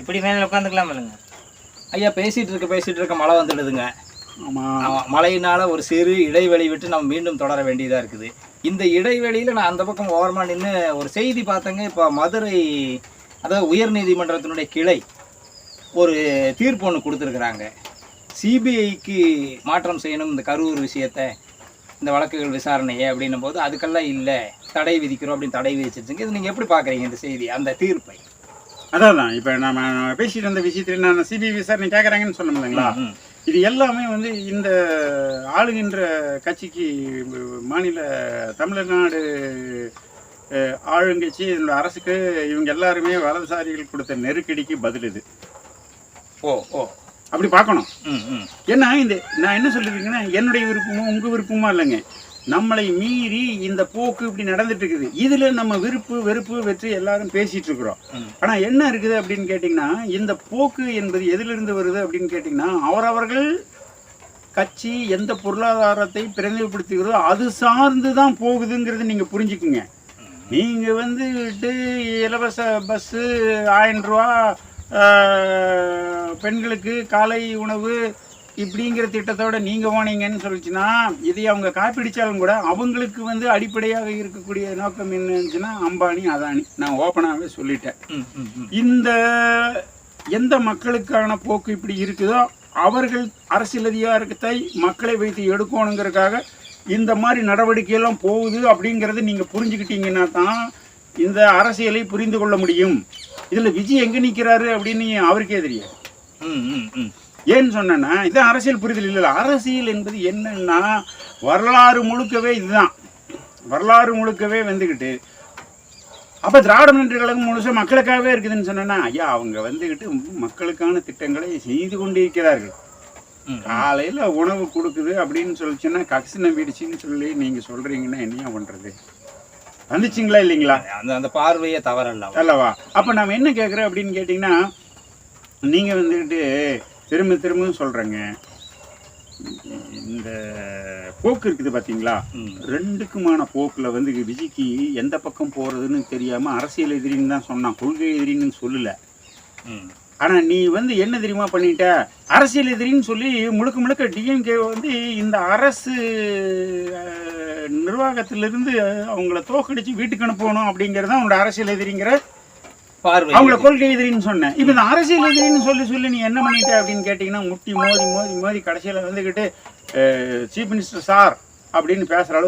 இப்படி மேலே உட்காந்துக்கலாம் இல்லைங்க ஐயா பேசிட்டு இருக்க பேசிட்டு இருக்க மழை வந்துடுதுங்க. ஆமாம் மழையினால ஒரு சிறு இடைவெளி விட்டு நம்ம மீண்டும் தொடர வேண்டியதாக இருக்குது. இந்த இடைவெளியில் நான் அந்த பக்கம் ஓரமாக நின்று ஒரு செய்தி பார்த்தேங்க. இப்போ மதுரை அதாவது உயர்நீதிமன்றத்தினுடைய கிளை ஒரு தீர்ப்பு ஒன்று கொடுத்துருக்குறாங்க. சிபிஐக்கு மாற்றம் செய்யணும் இந்த கரூர் விஷயத்தை இந்த வழக்குகள் விசாரணையை அப்படின்னும் போது அதுக்கெல்லாம் இல்லை. தடை விதிக்கிறோம் அப்படின்னு தடை விதிச்சிருச்சுங்க. இது நீங்கள் எப்படி பார்க்குறீங்க இந்த செய்தி அந்த தீர்ப்பை? அதான் தான் இப்போ நம்ம பேசிட்டு இருந்த விஷயத்துல நான் சிபிஐ விசாரணை கேட்குறாங்கன்னு சொன்னோம் இல்லைங்களா இது எல்லாமே வந்து இந்த ஆளுகின்ற கட்சிக்கு மாநில தமிழ்நாடு ஆளுங்கட்சி இந்த அரசுக்கு இவங்க எல்லாருமே வலதுசாரிகள் கொடுத்த நெருக்கடிக்கு பதில் இது. ஓ ஓ. அப்படி பார்க்கணும். ஏன்னா இந்த நான் என்ன சொல்லியிருக்கேன்னா என்னுடைய விருப்பமும் உங்கள் விருப்பமும் இல்லைங்க. நம்மளை மீறி இந்த போக்கு இப்படி நடந்துட்டு இருக்குது. இதுல நம்ம விருப்பு வெறுப்பு வெற்றி எல்லாரும் பேசிட்டு இருக்கிறோம். ஆனா என்ன இருக்குது அப்படின்னு கேட்டிங்கன்னா இந்த போக்கு என்பது எதிலிருந்து வருது அப்படின்னு கேட்டிங்கன்னா அவரவர்கள் கட்சி எந்த பொருளாதாரத்தை பிரதிநிதிப்படுத்துகிறதோ அது சார்ந்து தான் போகுதுங்கிறது நீங்க புரிஞ்சுக்குங்க. நீங்க வந்துட்டு இலவச பஸ்ஸு ஆயிரம் ரூபா பெண்களுக்கு காலை உணவு இப்படிங்கிற திட்டத்தோட நீங்க போனீங்கன்னு சொல்லிச்சுன்னா இதை அவங்க காப்பிடிச்சாலும் கூட அவங்களுக்கு வந்து அடிப்படையாக இருக்கக்கூடிய நோக்கம் என்னச்சுன்னா அம்பானி அதானி. நான் ஓப்பனாகவே சொல்லிட்டேன். இந்த எந்த மக்களுக்கான போக்கு இப்படி இருக்குதோ அவர்கள் அரசியல் அதிகாரத்தை மக்களை வைத்து எடுக்கணுங்கிறதுக்காக இந்த மாதிரி நடவடிக்கையெல்லாம் போகுது அப்படிங்கிறத நீங்கள் புரிஞ்சுக்கிட்டீங்கன்னா தான் இந்த அரசியலை புரிந்து கொள்ள முடியும். இதில் விஜய் எங்கே நிற்கிறாரு அப்படின்னு அவருக்கே தெரியாது. ம் ம் ம். ஏன்னு சொன்னேன்னா இது அரசியல் புரிதல் இல்லை அரசியல் என்பது என்னன்னா வரலாறு முழுக்கவே இதுதான். வரலாறு முழுக்கவே வந்துக்கிட்டு அப்போ திராவிட முன்னேற்ற கழகம் முழுசா மக்களுக்காகவே இருக்குதுன்னு சொன்னேன்னா ஐயா அவங்க வந்துக்கிட்டு மக்களுக்கான திட்டங்களை செய்து கொண்டிருக்கிறார்கள். காலையில் உணவு கொடுக்குது அப்படின்னு சொல்லிச்சுன்னா கக்ஸு நம்பிடுச்சின்னு சொல்லி நீங்கள் சொல்கிறீங்கன்னா என்னையா பண்ணுறது வந்துச்சுங்களா இல்லைங்களா? அந்த அந்த பார்வையே தவறல்ல. அல்லவா? அப்போ நாம் என்ன கேட்குறோம் அப்படின்னு கேட்டிங்கன்னா நீங்கள் வந்துக்கிட்டு திரும்ப திரும்ப சொல்கிறேங்க இந்த போக்கு இருக்குது பார்த்தீங்களா ரெண்டுக்குமான போக்கில் வந்து விஜய்க்கு எந்த பக்கம் போகிறதுன்னு தெரியாமல் அரசியல் எதிரின்னு தான் சொன்னான். கொள்கை எதிரின்னு சொல்லலை. ஆனால் நீ வந்து என்ன தெரியுமா பண்ணிட்ட? அரசியல் எதிரின்னு சொல்லி முழுக்க முழுக்க டிஎம்கே வந்து இந்த அரசு நிர்வாகத்திலிருந்து அவங்கள தோக்கடிச்சு வீட்டுக்கு அனுப்பணும் அப்படிங்கிறது தான் உன்னோட அரசியல் எதிரிங்கிற பார்வை அவங்கள கொள்கை எதிரின்னு சொன்னேன். இப்போ இந்த அரசியல் எதிரின்னு சொல்லி சொல்லி நீ என்ன பண்ணிட்ட அப்படின்னு கேட்டிங்கன்னா முட்டி மோதி மோதி மோதி கடைசியில் வந்துக்கிட்டு சீஃப் மினிஸ்டர் சார் அப்படின்னு பேசுகிற அளவு